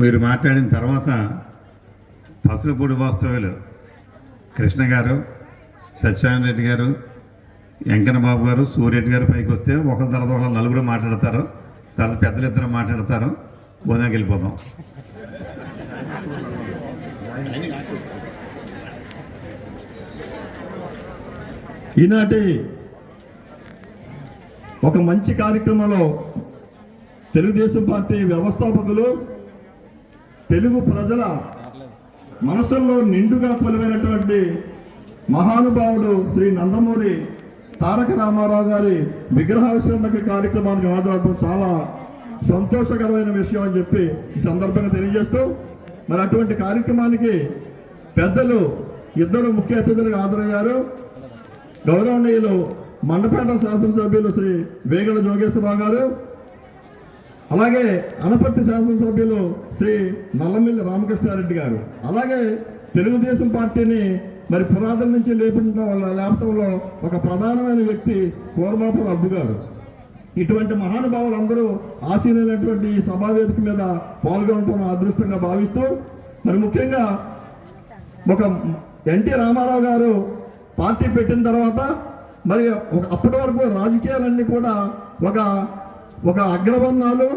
మీరు మాట్లాడిన తర్వాత పసులపూడి వాస్తవ్యులు కృష్ణ గారు సత్యనారాయణ రెడ్డి గారు వెంకన్న బాబు గారు సూర్యరెడ్డి గారు పైకి వస్తే ఒకరి తర్వాత ఒకరు నలుగురు మాట్లాడతారు. తర్వాత పెద్దలు ఇద్దరు మాట్లాడతారు. భోజనానికి వెళ్ళిపోతాం ఈనాటి ఒక మంచి కార్యక్రమంలో తెలుగుదేశం పార్టీ వ్యవస్థాపకులు తెలుగు ప్రజల మనసుల్లో నిండుగా కొలువైనటువంటి మహానుభావుడు శ్రీ నందమూరి తారక రామారావు గారి విగ్రహావిష్కరణ కార్యక్రమానికి హాజరవడం చాలా సంతోషకరమైన విషయం అని చెప్పి ఈ సందర్భంగా తెలియజేస్తూ మరి అటువంటి కార్యక్రమానికి పెద్దలు ఇద్దరు ముఖ్య అతిథులుగా హాజరయ్యారు. గౌరవనీయులు మండపేట శాసనసభ్యులు శ్రీ వేగల జోగేశ్వరరావు గారు అలాగే అనపర్తి శాసనసభ్యులు శ్రీ నల్లమిల్లి రామకృష్ణారెడ్డి గారు. అలాగే తెలుగుదేశం పార్టీని మరి పురాతన నుంచి లేపడం వల్ల లేపటంలో ఒక ప్రధానమైన వ్యక్తి కోరబాపురం అబ్బు గారు. ఇటువంటి మహానుభావులు అందరూ ఆసీనైనటువంటి ఈ సభావేదిక మీద పాల్గొనటం అదృష్టంగా భావిస్తూ మరి ముఖ్యంగా ఒక ఎన్టీ రామారావు గారు పార్టీ పెట్టిన తర్వాత మరి ఒక అప్పటి వరకు రాజకీయాలన్నీ కూడా ఒక ఒక అగ్రవర్ణాలు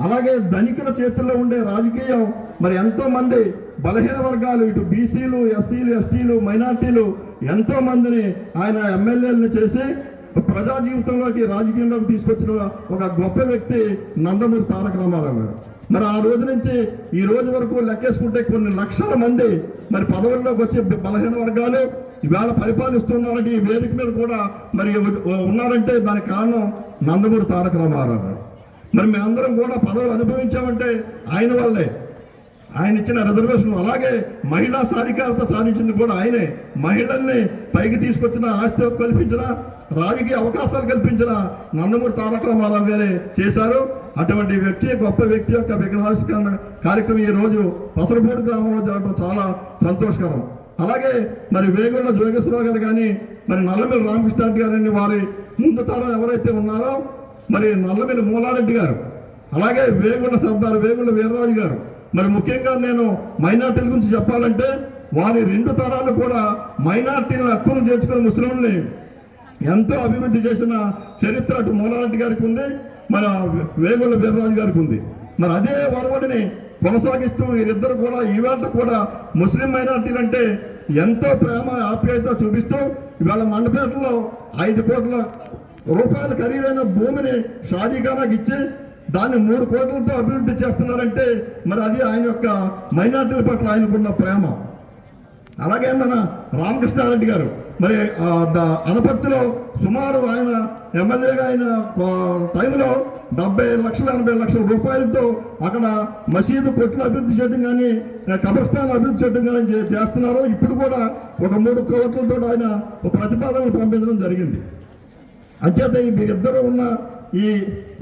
అలాగే ధనికుల చేతుల్లో ఉండే రాజకీయం మరి ఎంతో మంది బలహీన వర్గాలు ఇటు బీసీలు ఎస్సీలు ఎస్టీలు మైనార్టీలు ఎంతో మందిని ఆయన ఎమ్మెల్యేలను చేసి ప్రజా జీవితంలోకి రాజకీయంలోకి తీసుకొచ్చిన ఒక గొప్ప వ్యక్తి నందమూరి తారక రామారావు గారు. మరి ఆ రోజు నుంచి ఈ రోజు వరకు లెక్కేసుకుంటే కొన్ని లక్షల మంది మరి పదవుల్లోకి వచ్చే బలహీన వర్గాలు ఇవాళ పరిపాలిస్తున్నారంటే ఈ వేదిక మీద కూడా మరి ఉన్నారంటే దానికి కారణం నందమూరి తారక రామారావు గారు. మరి మేమందరం కూడా పదవులు అనుభవించామంటే ఆయన వల్లే ఆయన ఇచ్చిన రిజర్వేషన్ అలాగే మహిళా సాధికారత సాధించింది కూడా ఆయనే. మహిళల్ని పైకి తీసుకొచ్చిన ఆస్తి కల్పించిన రాజకీయ అవకాశాలు కల్పించిన నందమూరి తారక రామారావు గారే చేశారు. అటువంటి వ్యక్తి గొప్ప వ్యక్తి యొక్క విగ్రహావిష్కరణ కార్యక్రమం ఈ రోజు పసరపూడి గ్రామంలో జరగడం చాలా సంతోషకరం. అలాగే మరి వేగుళ్ళ జోగేశ్వరరావు గారు కానీ మరి నల్లమిల్లి రామకృష్ణారెడ్డి గారు వారి ముందు తరం ఎవరైతే ఉన్నారో మరి నల్లమిల్లి మూలారెడ్డి గారు అలాగే వేగుళ్ళ సర్దార్ వేగుళ్ళ వీర్రాజు గారు మరి ముఖ్యంగా నేను మైనార్టీల గురించి చెప్పాలంటే వారి రెండు తరాలు కూడా మైనార్టీలను హక్కును చేర్చుకుని ముస్లింలని ఎంతో అభివృద్ధి చేసిన చరిత్ర అటు మూలారెడ్డి గారికి ఉంది మన వేగుళ్ళ వీర్రాజు గారికి ఉంది. మరి అదే వరవడిని కొనసాగిస్తూ వీరిద్దరు కూడా ఈవేళ కూడా ముస్లిం మైనార్టీలు అంటే ఎంతో ప్రేమ ఆప్యాయత చూపిస్తూ ఇవాళ మండపేటలో ఐదు కోట్ల రూపాయల ఖరీదైన భూమిని షాదీఖానాకి ఇచ్చి దాన్ని మూడు కోట్లతో అభివృద్ధి చేస్తున్నారంటే మరి అది ఆయన యొక్క మైనార్టీల పట్ల ఆయనకున్న ప్రేమ. అలాగే మన రామకృష్ణారెడ్డి గారు మరి ద- అనపర్తిలో సుమారు ఆయన ఎమ్మెల్యేగా ఆయన కో- టైంలో డెబ్బై లక్షల ఎనభై లక్షల రూపాయలతో అక్కడ మసీదు కొట్లు అభివృద్ధి చేయడం కానీ కబర్స్థాన్ అభివృద్ధి చేయడం కానీ చేస్తున్నారు. ఇప్పుడు కూడా ఒక మూడు కోట్లతో ఆయన ఒక ప్రతిపాదనలు పంపించడం జరిగింది. అంచేత మీరిద్దరూ ఉన్న ఈ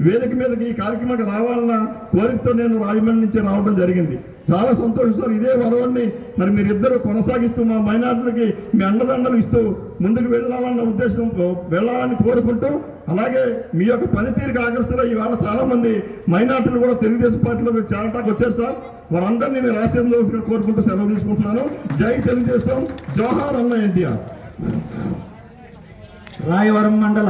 వేదిక మీదకి ఈ కార్యక్రమానికి రావాలన్న కోరికతో నేను రాజమండ్రి నుంచి రావడం జరిగింది. చాలా సంతోషిస్తారు ఇదే వరవడిని మరి మీరిద్దరూ కొనసాగిస్తూ మా మైనార్టీలకి మీ అండదండలు ఇస్తూ ముందుకు వెళ్ళాలన్న ఉద్దేశం వెళ్ళాలని కోరుకుంటూ అలాగే మీ యొక్క పనితీరుకి ఆకర్షిస్తున్న ఈవేళ చాలామంది మైనార్టీలు కూడా తెలుగుదేశం పార్టీలో చేరటానికి వచ్చారు సార్. వారందరినీ మీరు ఆశీర్వదించగా కోరుకుంటూ సెలవు తీసుకుంటున్నాను. జై తెలుగుదేశం. జోహార్ అన్న ఎన్టీఆర్. రాయవరం మండల.